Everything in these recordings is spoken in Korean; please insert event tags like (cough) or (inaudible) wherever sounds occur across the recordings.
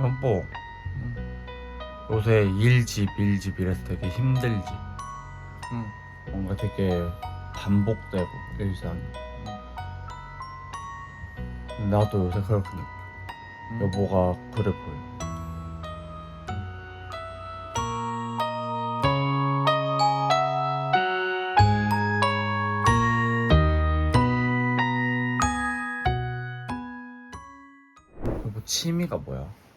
여보 요새 일집 일집 이래서 되게 힘들지 응. 뭔가 되게 반복되고 일상이 나도 요새 그렇게 느껴 응. 여보가 그래 보여 여보 취미가 뭐야?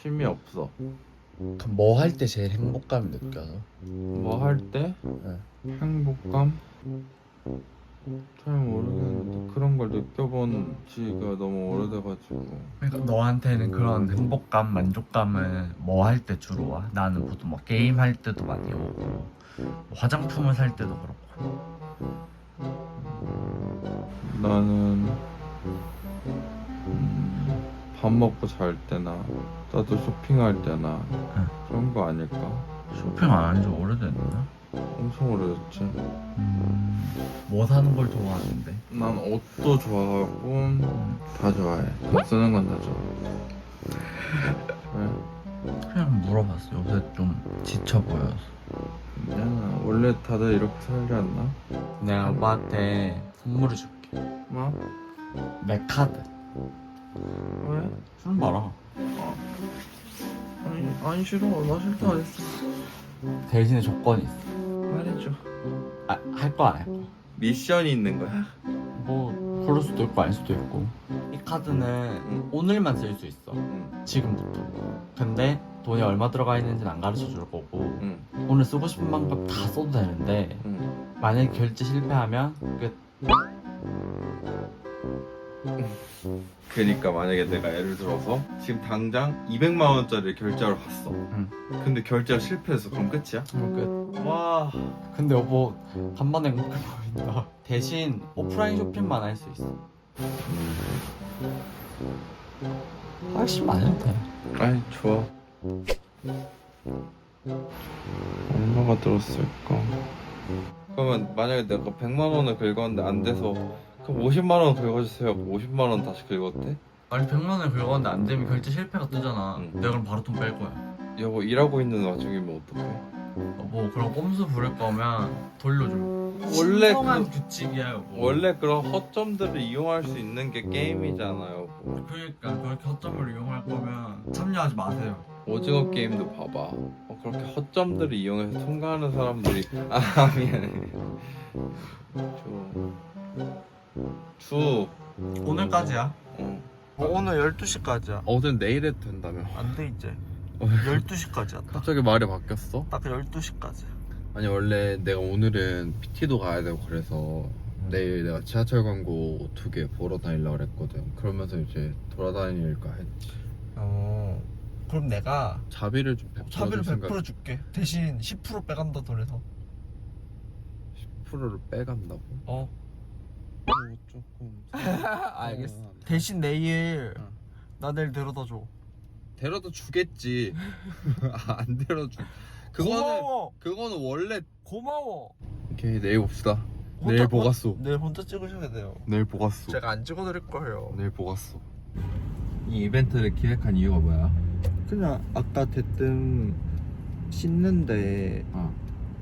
취미 없어. 뭐할 때 제일 행복감이 느껴져? 뭐할 때? 네. 행복감? 잘 모르겠는데 그런 걸 느껴본 지가 너무 오래돼가지고 그러니까 너한테는 그런 행복감, 만족감은 뭐할 때 주로 와? 나는 보통 뭐 게임 할 때도 많이 오고 뭐 화장품을 살 때도 그렇고 나는 음, 밥 먹고 잘 때나 나도 쇼핑할 때나 응. 그런 거 아닐까? 쇼핑 안 한 지 오래됐나? 엄청 오래됐지. 음, 뭐 사는 걸 좋아하는데? 난 옷도 좋아하고 음, 다 좋아해. 돈 쓰는 건 다 좋아. 왜? 그냥 물어봤어 요새 좀 지쳐 보여서 괜찮아. 원래 다들 이렇게 살지 않나? 내가 아빠한테 선물을 줄게 뭐? 내 카드 왜? 술 마라 아니, 안 싫어. 나 싫다 안 했어. 대신에 조건이 있어 말해줘. 아, 할 거안할 거? 미션이 있는 거야? 뭐 그럴 수도 있고 아닐 수도 있고 이 카드는 응. 오늘만 쓸 수 있어 응. 지금부터 근데 돈이 얼마 들어가 있는지는 안 가르쳐 줄 거고 응. 오늘 쓰고 싶은 만큼 다 써도 되는데 응. 만약에 결제 실패하면 끝 그니까 만약에 내가 예를 들어서 지금 당장 200만 원짜리 결제하러 갔어. 응. 근데 결제가 실패했어. 그럼 끝이야? 그럼 끝 와. 근데 여보 간만에 행복해 보인다 대신 오프라인 쇼핑만 할 수 있어 훨씬 해도 돼 아이 좋아. 얼마가 들었을까? 그러면 만약에 내가 100만 원을 긁었는데 안 돼서 그럼 50만 원 긁어주세요. 50만 원 다시 긁었대? 아니 100만 원 긁었는데 안 되면 결제 실패가 뜨잖아 응. 내가 그럼 바로 돈 뺄 거야 여보 일하고 있는 와중이면 어떡해? 뭐 그런 꼼수 부릴 거면 돌려줘 원래 신성한 그- 규칙이야 여보 원래 그런 허점들을 이용할 수 있는 게 게임이잖아요. 그러니까 그렇게 허점을 이용할 거면 참여하지 마세요 오징어 게임도 봐봐. 어, 그렇게 허점들을 이용해서 통과하는 사람들이 (laughs) 아 미안해. 주. 주. 오늘까지야 어. 어, 오늘 12시까지야 어제 내일 해도 된다며. 안 돼 이제 12시까지야 딱, 갑자기 말이 바뀌었어? 딱 12시까지 아니 원래 내가 오늘은 PT도 가야 되고 그래서 내일 내가 지하철 광고 두 개 보러 다니려고 그랬거든. 그러면서 이제 돌아다닐까 했지. 어 그럼 내가 자비를 좀 베풀어 차비를 줄 생각. 100% 줄게 대신 10% 빼간다 돈에서 10%를 빼간다고? 어 어, 조금. (laughs) 알겠어 어, 대신 내일 어. 나 내일 데려다 줘 데려다 주겠지. 아, (laughs) 안 데려다 주. 그거는 고마워 그거는 원래. 고마워 오케이 내일 봅시다. 혼자- 내일 보갔어. 내일 혼자 찍으셔야 돼요 내일 보갔어. 제가 안 찍어드릴 거예요 내일 보갔어. 이 이벤트를 기획한 이유가 뭐야? 그냥 아까 대뜸 씻는데 어.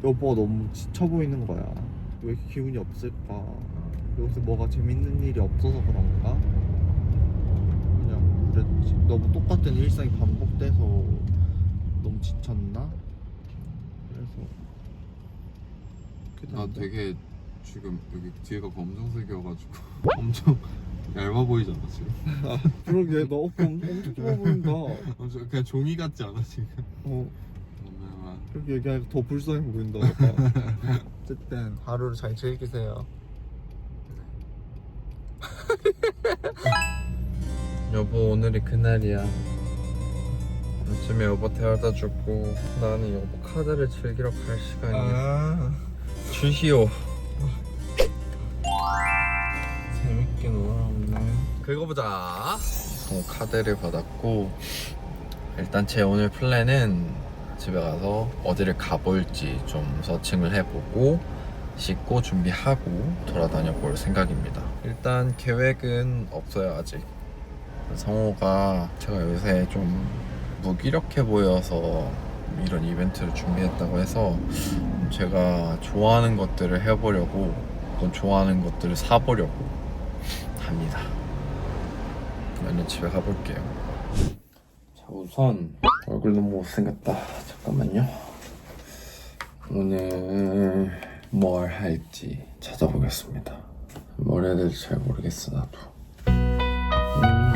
여보가 너무 지쳐 보이는 거야. 왜 이렇게 기운이 없을까? 여기서 뭐가 재밌는 일이 없어서 그런가? 그냥 그랬지. 너무 똑같은 일상이 반복돼서 너무 지쳤나? 그래서 나? 되게 지금 여기 뒤에가 검정색이어가지고 (laughs) 엄청 얇아 보이잖아 지금. (laughs) 그러게 너 엄청, 엄청 좋아 보인다. 엄청 그냥 종이 같지 않아 지금? 어 그렇게 얘기하니까 더 불쌍해 보인다. (laughs) 어쨌든 하루를 잘 즐기세요. (laughs) 여보 오늘이 그날이야. 아침에 여보 데려다 주고 나는 여보 카드를 즐기러 갈 시간이야. 아. 주시오. 재밌게 놀아오네. 긁어보자. 어, 카드를 받았고 일단 제 오늘 플랜은 집에 가서 어디를 가볼지 좀 서칭을 해보고 씻고 준비하고 돌아다녀 볼 생각입니다. 일단 계획은 없어요 아직. 성호가 제가 요새 좀 무기력해 보여서 이런 이벤트를 준비했다고 해서 제가 좋아하는 것들을 해보려고 또 좋아하는 것들을 사보려고 합니다. 저는 집에 가볼게요. 자 우선 얼굴 너무 못생겼다. 잠깐만요. 오늘 뭘 할지 찾아보겠습니다. 뭘 해야 될지 잘 모르겠어 나도. 음.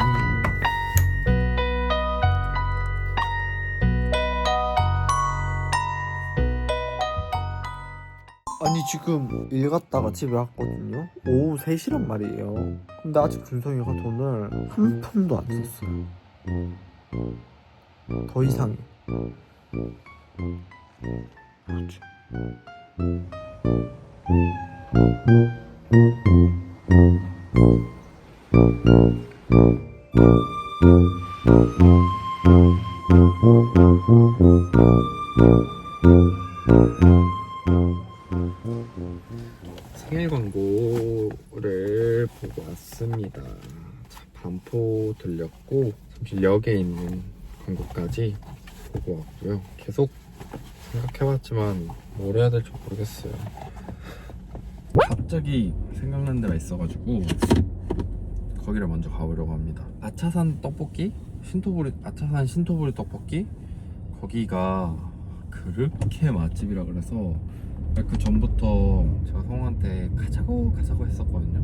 아니 지금 일 갔다가 집에 왔거든요 오후 3시란 말이에요 근데 아직 준성이가 돈을 한 푼도 안 썼어요 더 이상해 뭐지? 생일 광고를 보고 왔습니다. 자, 반포 들렸고 잠실역에 있는 광고까지 보고 왔고요. 계속 생각해봤지만 뭘 해야 될지 모르겠어요. 갑자기 생각난 데가 있어가지고 거기를 먼저 가보려고 합니다. 아차산 떡볶이? 신토부리 아차산 신토부리 떡볶이? 거기가 그렇게 맛집이라 그래서 그 전부터 제가 성우한테 가자고 가자고 했었거든요.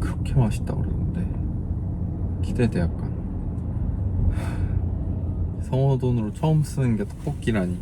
그렇게 맛있다 그러는데 기대돼 약간. 성우 돈으로 처음 쓰는 게 떡볶이라니.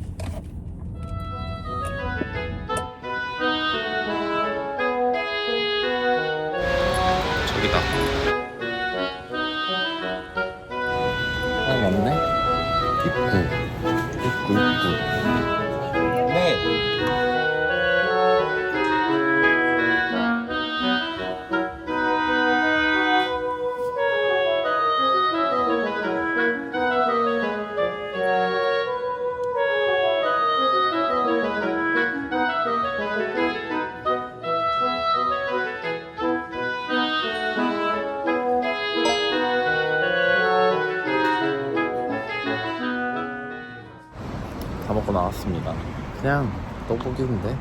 그냥 떡볶이인데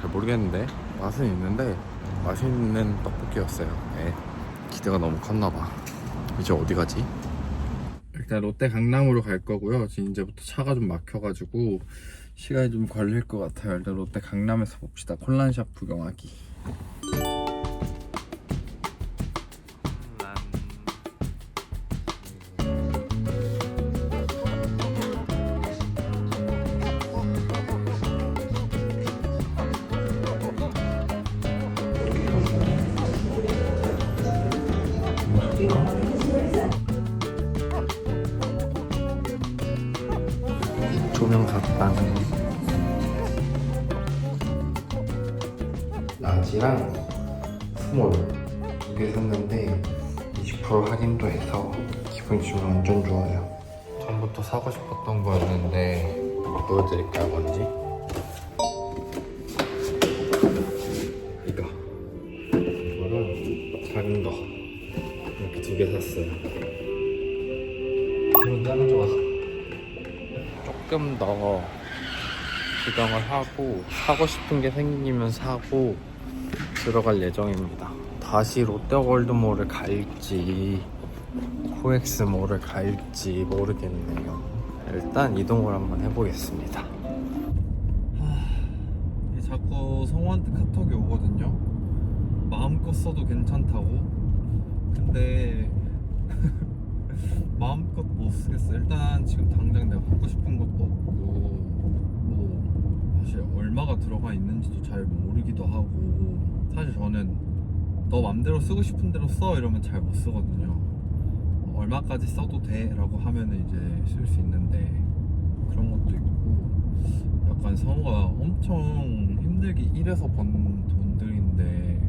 잘 모르겠는데 맛은 있는데 맛있는 떡볶이였어요. 네. 기대가 너무 컸나봐. 이제 어디 가지? 일단 롯데 강남으로 갈 거고요. 지금 이제부터 차가 좀 막혀가지고 시간이 좀 걸릴 것 같아요. 일단 롯데 강남에서 봅시다. 콜란샵 구경하기. 사고 싶었던 거였는데 보여드릴까요 뭔지? 이거 이거는 작은 거 이렇게 두 개 샀어요. 기분 짱 좋아. 조금 더 구경을 하고 사고 싶은 게 생기면 사고 들어갈 예정입니다. 다시 롯데월드몰을 갈지 코엑스몰을 갈지 모르겠네요. 일단 이동을 한번 해보겠습니다. 자꾸 성우한테 카톡이 오거든요. 마음껏 써도 괜찮다고. 근데 (laughs) 마음껏 못 쓰겠어. 일단 지금 당장 내가 갖고 싶은 것도 없고 뭐 사실 얼마가 들어가 있는지도 잘 모르기도 하고 사실 저는 너 맘대로 쓰고 싶은 대로 써 이러면 잘 못 쓰거든요. 얼마까지 써도 돼라고 하면은 이제 쓸 수 있는데 그런 것도 있고 약간 성우가 엄청 힘들게 일해서 번 돈들인데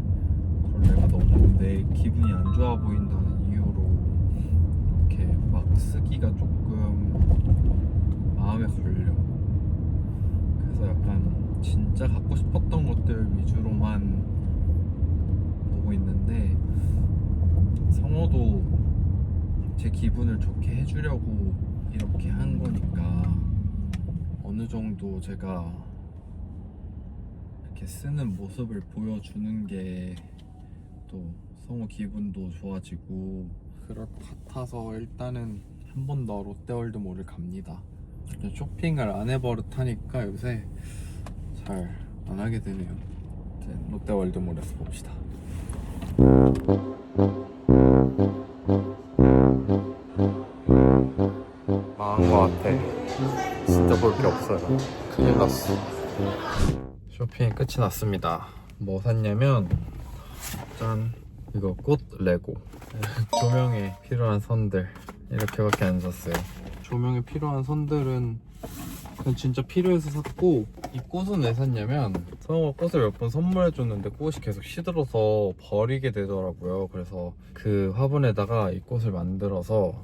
그걸 내가 너무 내 기분이 안 좋아 보인다는 이유로 이렇게 막 쓰기가 조금 마음에 걸려. 그래서 약간 진짜 갖고 싶었던 것들 위주로만 보고 있는데 성호도 제 기분을 좋게 해주려고 이렇게 한 거니까 어느 정도 제가 이렇게 쓰는 모습을 보여주는 게 또 성우 기분도 좋아지고 그럴 것 같아서 일단은 한 번 더 롯데월드몰을 갑니다. 쇼핑을 안 해버릇하니까 요새 잘 안 하게 되네요. 롯데월드몰에서 봅시다. 없어요. 큰일 났어. 쇼핑이 끝이 났습니다. 뭐 샀냐면 짠 이거 꽃 레고 (laughs) 조명에 필요한 선들 이렇게밖에 안 샀어요. 조명에 필요한 선들은 진짜 필요해서 샀고 이 꽃은 왜 샀냐면 성우가 꽃을 몇 번 선물해 줬는데 꽃이 계속 시들어서 버리게 되더라고요. 그래서 그 화분에다가 이 꽃을 만들어서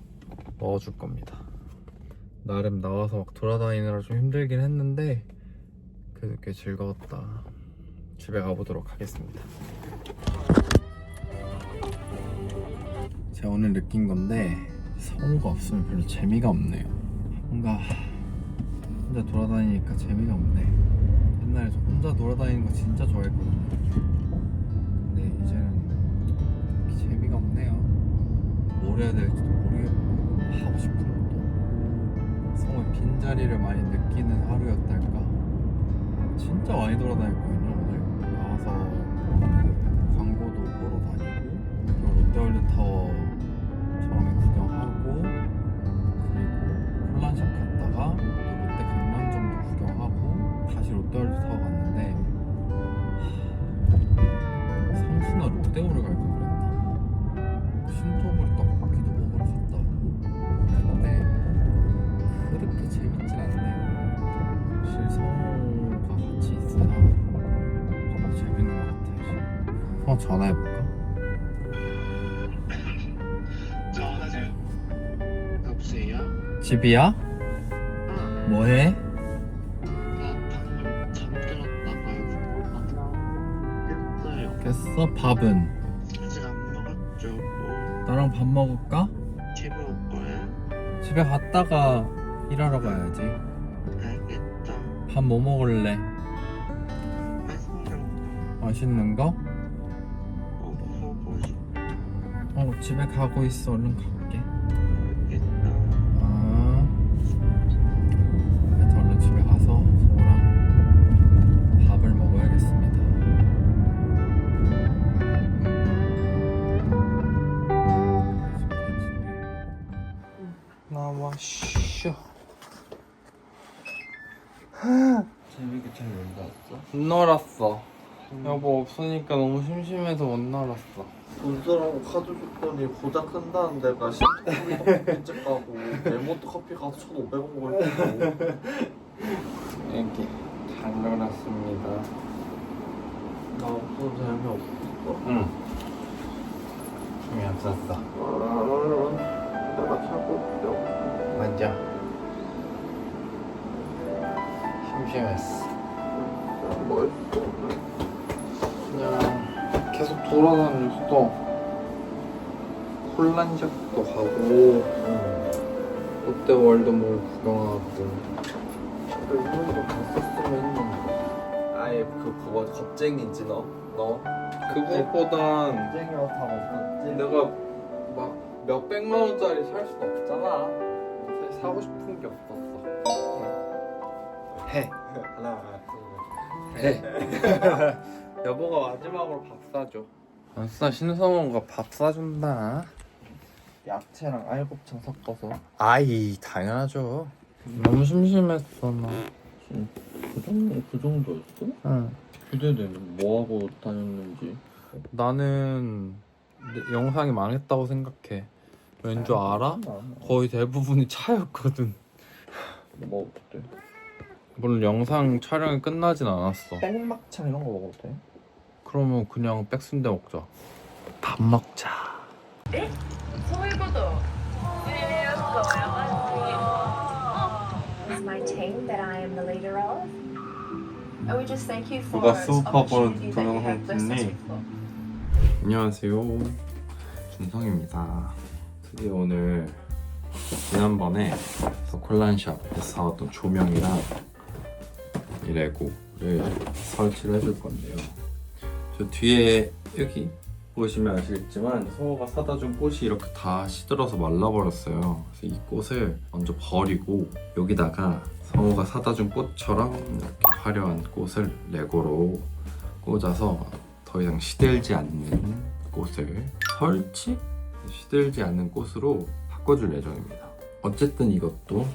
넣어줄 겁니다. 나름 나와서 막 돌아다니느라 좀 힘들긴 했는데 그래도 꽤 즐거웠다. 집에 가보도록 하겠습니다. 제가 오늘 느낀 건데 성우가 없으면 별로 재미가 없네요. 뭔가 혼자 돌아다니니까 재미가 없네. 옛날에 저 혼자 돌아다니는 거 진짜 좋아했거든요. 근데 이제는 재미가 없네요. 뭘 해야 될지도 모르겠고 하고 싶은 성우의 빈자리를 많이 느끼는 하루였달까? 진짜 많이 돌아다녔거든요 오늘 나와서 그 광고도 보러 다니고 그리고 롯데월드타워 처음에 구경하고 그리고 콜란샵 갔다가 또 롯데 강남점도 구경하고 다시 롯데월드타워 갔는데 하, 상수나 롯데월을 전화해볼까? 전화세요. 여보세요? 집이야? 응. 뭐해? 나 방금 잠들었다가 깼어요. 깼어? 밥은? 아직 안 먹었죠. 뭐 나랑 밥 먹을까? 집에 올 거야? 집에 갔다가 일하러 가야지 알겠다. 밥 뭐 먹을래? 맛있는 맛있는 거? 거 집에 가고 있어. 얼른 가볼게. 아. 하여튼 얼른 집에 가서 소랑 밥을 먹어야겠습니다. 나와 쉬어 재밌게 잘 놀다 왔어? 못 놀았어 여보 없으니까 너무 심심해서 못 놀았어. 돈쓰라고 카드 줬더니 고작 쓴다는 데가 신토부리 떡볶이 가고 네모트 커피 가서 1,500원 걸고. 이렇게 잘 놀았습니다. 나 없어서 재미없어 응. 재미없었어. 내가 차고 있어 맞아. 심심했어. 멋있어 그냥 계속 돌아다녔어 혼란적도 가고 롯데월드 몰 구경하고. 일본도 갔었으면 했는데. 아예 그 그거 겁쟁이지 너? 너? 그것보단 겁쟁이였다고 겁쟁이 내가 막 몇백만 원짜리 살순 없잖아. 사고 싶은 게 없었어. 해. 하나 해 (laughs) 여보가 마지막으로 밥 사줘. 아싸 신성호가 밥 사준다. 야채랑 알곱창 섞어서. 아이 당연하죠. 너무 심심했어 나. 그 정도, 그 정도였어? 응. 기대되는 뭐 하고 다녔는지. 나는 내- 영상이 망했다고 생각해. 왠 줄 알아? 거의 대부분이 차였거든. 뭐 어때? 물론 영상 촬영이 끝나진 않았어. 땡막창 이런 거 먹어도 돼? 그러면 그냥 백순대 먹자. 밥 먹자. 에? 서울고도. My team that I am the leader of. And we just thank you for 누가 수업하고 opportunity that you have blessed us with. 안녕하세요. 준성입니다. 드디어 오늘 지난번에 콜란샵에서 사왔던 조명이랑 이 레고를 설치를 해줄 건데요. 저 뒤에 여기 보시면 아시겠지만 성호가 사다 준 꽃이 이렇게 다 시들어서 말라버렸어요. 그래서 이 꽃을 먼저 버리고 여기다가 성호가 사다 준 꽃처럼 이렇게 화려한 꽃을 레고로 꽂아서 더 이상 시들지 않는 꽃을 설치? 시들지 않는 꽃으로 바꿔줄 예정입니다. 어쨌든 이것도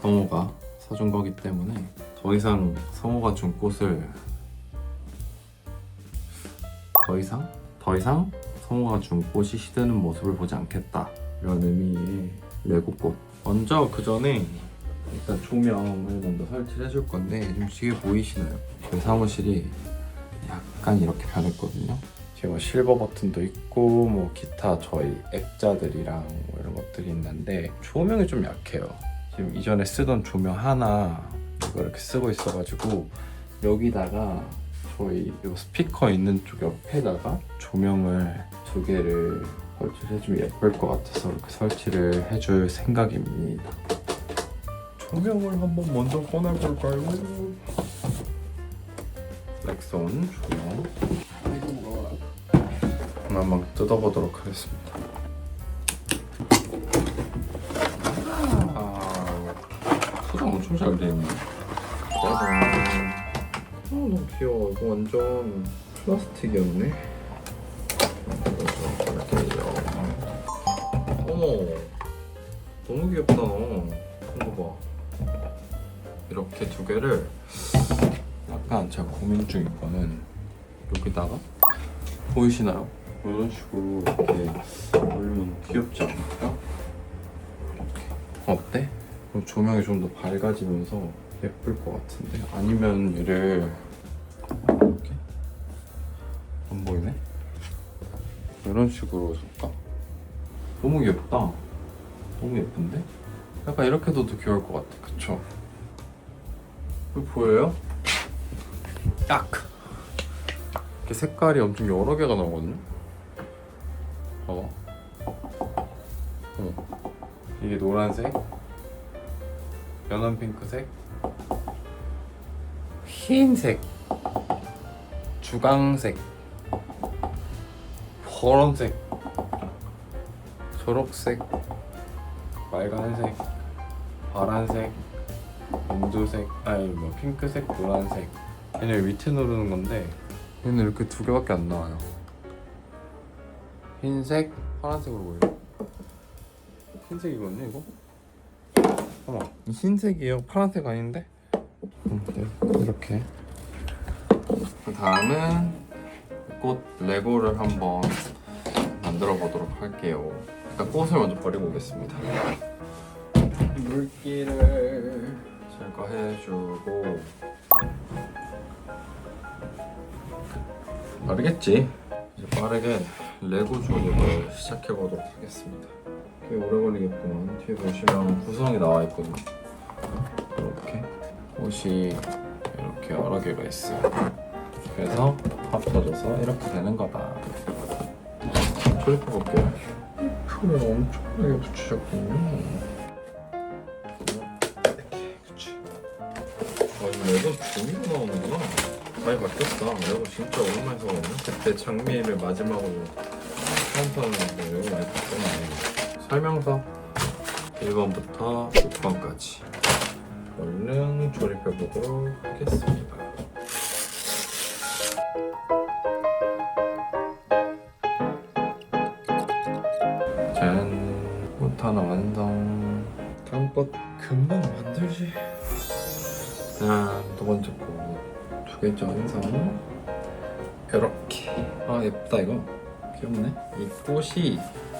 성호가 사준 거기 때문에 더 이상 성호가 준 꽃을 더 이상 더 이상 성호가 준 꽃이 시드는 모습을 보지 않겠다 이런 의미의 레고꽃. 먼저 그 전에 일단 조명을 먼저 설치를 해줄 건데 좀 뒤에 보이시나요? 저희 사무실이 약간 이렇게 변했거든요. 뒤에 뭐 실버 버튼도 있고 뭐 기타 저희 액자들이랑 뭐 이런 것들이 있는데 조명이 좀 약해요. 지금 이전에 쓰던 조명 하나 이거 이렇게 쓰고 있어가지고 여기다가 저희 요 스피커 있는 쪽 옆에다가 조명을 두 개를 설치를 해주면 예쁠 것 같아서 이렇게 설치를 해줄 생각입니다. 조명을 한번 먼저 꺼내볼까요? 렉선 조명 하나 한번 뜯어보도록 하겠습니다. 아, 포장 엄청 잘 되어있네. 짜잔. 어, 너무 귀여워. 이거 완전 플라스틱이었네. 어머, 너무 귀엽다 너. 이거 봐. 이렇게 두 개를 약간 제가 고민 중인 거는 여기다가 보이시나요? 이런 식으로 이렇게 올리면 귀엽지 않을까? 어때? 그럼 조명이 좀 더 밝아지면서 예쁠 것 같은데 아니면 얘를 이렇게 안 보이네? 이런 식으로 줄까? 너무 귀엽다 너무 예쁜데? 약간 이렇게 둬도 귀여울 것 같아 그쵸? 이거 보여요? 딱! 이렇게 색깔이 엄청 여러 개가 나오거든요? 봐봐 어. 이게 노란색 연한 핑크색 흰색 주황색 파란색 초록색 빨간색 파란색 연두색 아니 뭐 핑크색 노란색. 얘네 밑에 누르는 건데 얘는 이렇게 두 개밖에 안 나와요. 흰색 파란색으로 보여요. 흰색이거든요 이거? 이 흰색이에요? 파란색 아닌데? 음, 네, 이렇게. 그 다음은 꽃 레고를 한번 만들어 보도록 할게요. 일단 꽃을 먼저 버리고 오겠습니다. 물기를 제거해주고. 빠르겠지? 이제 빠르게 레고 조립을 시작해 보도록 하겠습니다. 꽤 오래 걸리겠구만. 뒤에 보시면 구성이 나와 있거든요. 이렇게 옷이 이렇게 여러 개가 있어요. 그래서 합쳐져서 이렇게 되는 거다. 조립해 볼게요. 표를 엄청나게 붙이셨군요. 아 이거 종이로 나오는구나. 많이 바뀌었다. 레고 진짜 오랜만에 사거든요 그때 장미를 마지막으로 처음 사는데 레고 많이 바뀌었네 설명서 1번부터 6번까지 얼른 조립해 보도록 하겠습니다. 짠, 꽃 하나 완성. 다음 꽃 금방 만들지. 짠, 두 번째 꽃두 개째 완성. 이렇게. 아 예쁘다 이거. 귀엽네. 이 꽃이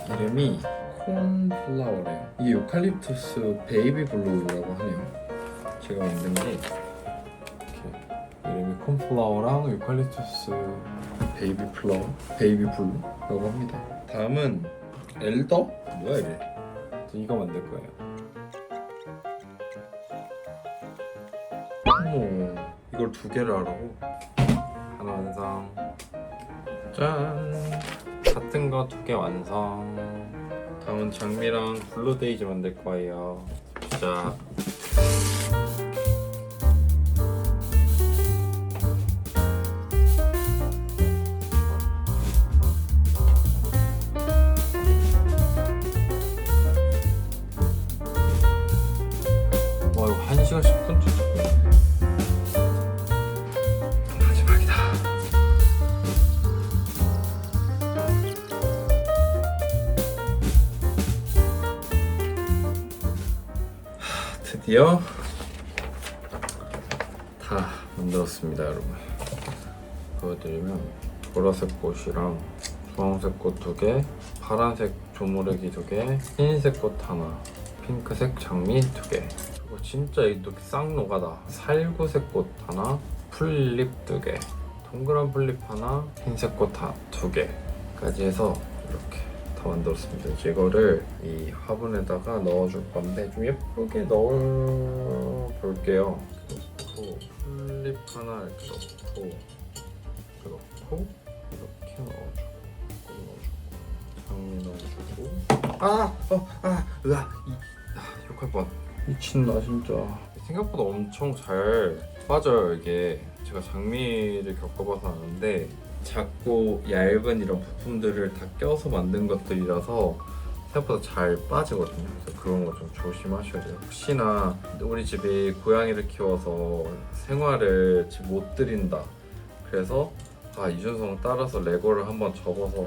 이름이 콘플라워래요. 이게 유칼립투스 베이비 블루라고 하네요. 제가 만든 게 이렇게 이름이 콘플라워랑 유칼립투스 베이비 플라워, 베이비 블루라고 합니다. 다음은 엘더? 뭐야 이게? 저 이거 만들 거예요. 어머, 이걸 두 개를 하라고? 하나 완성. 짠. 같은 거 두 개 완성. 다음 다음은 장미랑 블루데이즈 만들 거예요. 자. 와 드디어 다 만들었습니다 여러분. 보여드리면 보라색 꽃이랑 주황색 꽃 두개 파란색 조무래기 두개 흰색 꽃 하나 핑크색 장미 두개 진짜 싹 녹아다 살구색 꽃 하나 풀립 두개 동그란 풀립 하나 흰색 꽃 두 개까지 해서 이렇게 다 만들었습니다. 이제 이거를 이 화분에다가 넣어줄 건데 좀 예쁘게 넣어 볼게요. 넣고 플립 하나 이렇게 넣고 넣고 이렇게 넣어주고 장미 넣어주고 아! 어! 아! 으아! 이, 아, 욕할 뻔 미친다 진짜 생각보다 엄청 잘 빠져요 이게 제가 장미를 겪어봐서 아는데 작고 얇은 이런 부품들을 다 껴서 만든 것들이라서 생각보다 잘 빠지거든요. 그래서 그런 거 좀 조심하셔야 돼요. 혹시나 우리 집이 고양이를 키워서 생활을 집못 들인다. 그래서 아 이준성 따라서 레고를 한번 접어서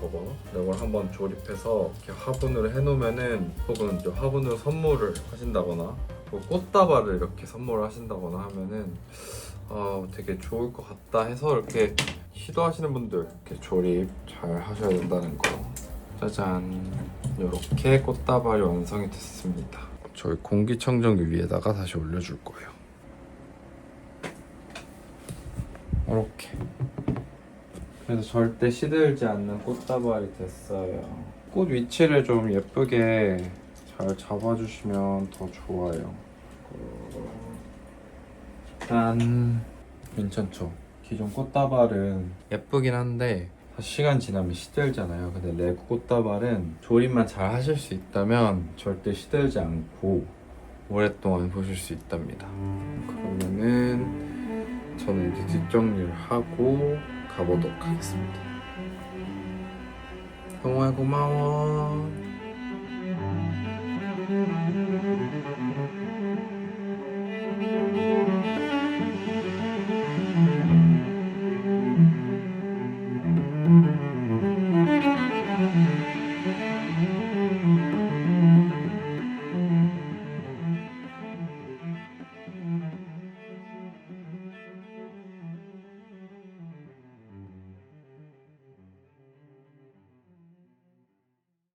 접어 레고를 한번 조립해서 이렇게 화분으로 해놓으면은 혹은 이제 화분으로 선물을 하신다거나 뭐 꽃다발을 이렇게 선물을 하신다거나 하면은 아 되게 좋을 것 같다 해서 이렇게 시도하시는 분들 이렇게 조립 잘 하셔야 된다는 거. 짜잔. 이렇게 꽃다발이 완성이 됐습니다. 저희 공기청정기 위에다가 다시 올려줄 거예요. 이렇게 그래서 절대 시들지 않는 꽃다발이 됐어요. 꽃 위치를 좀 예쁘게 잘 잡아주시면 더 좋아요. 짠. 괜찮죠? 기존 꽃다발은 예쁘긴 한데 시간 지나면 시들잖아요. 근데 레고 꽃다발은 조립만 잘 하실 수 있다면 절대 시들지 않고 오랫동안 보실 수 있답니다. 그러면은 저는 이제 뒷정리를 하고 가보도록 하겠습니다. 정말 고마워